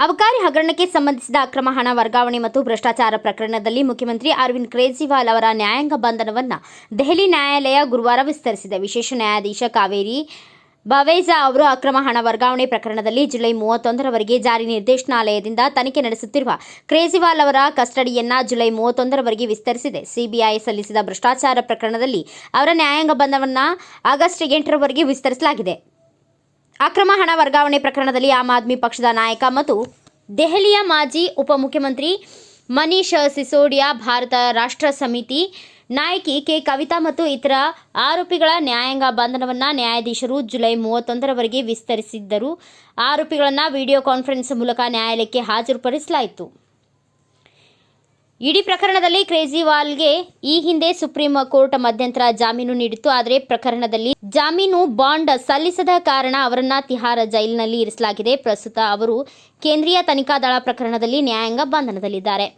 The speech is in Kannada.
ಪ್ರಕರಣಕ್ಕೆ ಸಂಬಂಧಿಸಿದ ಅಕ್ರಮ ಹಣ ವರ್ಗಾವಣೆ ಮತ್ತು ಭ್ರಷ್ಟಾಚಾರ ಪ್ರಕರಣದಲ್ಲಿ ಮುಖ್ಯಮಂತ್ರಿ ಅರವಿಂದ್ ಕೇಜ್ರಿವಾಲ್ ಅವರ ನ್ಯಾಯಾಂಗ ಬಂಧನವನ್ನು ದೆಹಲಿ ನ್ಯಾಯಾಲಯ ಗುರುವಾರ ವಿಸ್ತರಿಸಿದೆ. ವಿಶೇಷ ನ್ಯಾಯಾಧೀಶ ಕಾವೇರಿ ಬವೇಜಾ ಅವರು ಅಕ್ರಮ ಹಣ ವರ್ಗಾವಣೆ ಪ್ರಕರಣದಲ್ಲಿ ಜುಲೈ ಮೂವತ್ತೊಂದರವರೆಗೆ ಜಾರಿ ನಿರ್ದೇಶನಾಲಯದಿಂದ ತನಿಖೆ ನಡೆಸುತ್ತಿರುವ ಕ್ರೇಜಿವಾಲ್ ಅವರ ಕಸ್ಟಡಿಯನ್ನ ಜುಲೈ ಮೂವತ್ತೊಂದರವರೆಗೆ ವಿಸ್ತರಿಸಿದೆ. ಸಿಬಿಐ ಸಲ್ಲಿಸಿದ ಭ್ರಷ್ಟಾಚಾರ ಪ್ರಕರಣದಲ್ಲಿ ಅವರ ನ್ಯಾಯಾಂಗ ಬಂಧನವನ್ನು ಆಗಸ್ಟ್ ಎಂಟರವರೆಗೆ ವಿಸ್ತರಿಸಲಾಗಿದೆ. ಅಕ್ರಮ ಹಣ ವರ್ಗಾವಣೆ ಪ್ರಕರಣದಲ್ಲಿ ಆಮ್ ಆದ್ಮಿ ಪಕ್ಷದ ನಾಯಕ ಮತ್ತು ದೆಹಲಿಯ ಮಾಜಿ ಉಪಮುಖ್ಯಮಂತ್ರಿ ಮನೀಶ್ ಸಿಸೋಡಿಯಾ ಭಾರತ ರಾಷ್ಟ್ರ ಸಮಿತಿ ನಾಯಕಿ ಕೆ ಕವಿತಾ ಮತ್ತು ಇತರ ಆರೋಪಿಗಳ ನ್ಯಾಯಾಂಗ ಬಂಧನವನ್ನು ನ್ಯಾಯಾಧೀಶರು ಜುಲೈ ಮೂವತ್ತೊಂದರವರೆಗೆ ವಿಸ್ತರಿಸಿದ್ದರು. ಆರೋಪಿಗಳನ್ನು ವಿಡಿಯೋ ಕಾನ್ಫರೆನ್ಸ್ ಮೂಲಕ ನ್ಯಾಯಾಲಯಕ್ಕೆ ಹಾಜರುಪಡಿಸಲಾಯಿತು. ಇಡೀ ಪ್ರಕರಣದಲ್ಲಿ ಕೇಜ್ರಿವಾಲ್ಗೆ ಈ ಹಿಂದೆ ಸುಪ್ರೀಂ ಕೋರ್ಟ್ ಮಧ್ಯಂತರ ಜಾಮೀನು ನೀಡಿತ್ತು. ಆದರೆ ಪ್ರಕರಣದಲ್ಲಿ ಜಾಮೀನು ಬಾಂಡ್ ಸಲ್ಲಿಸದ ಕಾರಣ ಅವರನ್ನ ತಿಹಾರ ಜೈಲಿನಲ್ಲಿ ಇರಿಸಲಾಗಿದೆ. ಪ್ರಸ್ತುತ ಅವರು ಕೇಂದ್ರೀಯ ತನಿಖಾ ದಳ ಪ್ರಕರಣದಲ್ಲಿ ನ್ಯಾಯಾಂಗ ಬಂಧನದಲ್ಲಿದ್ದಾರೆ.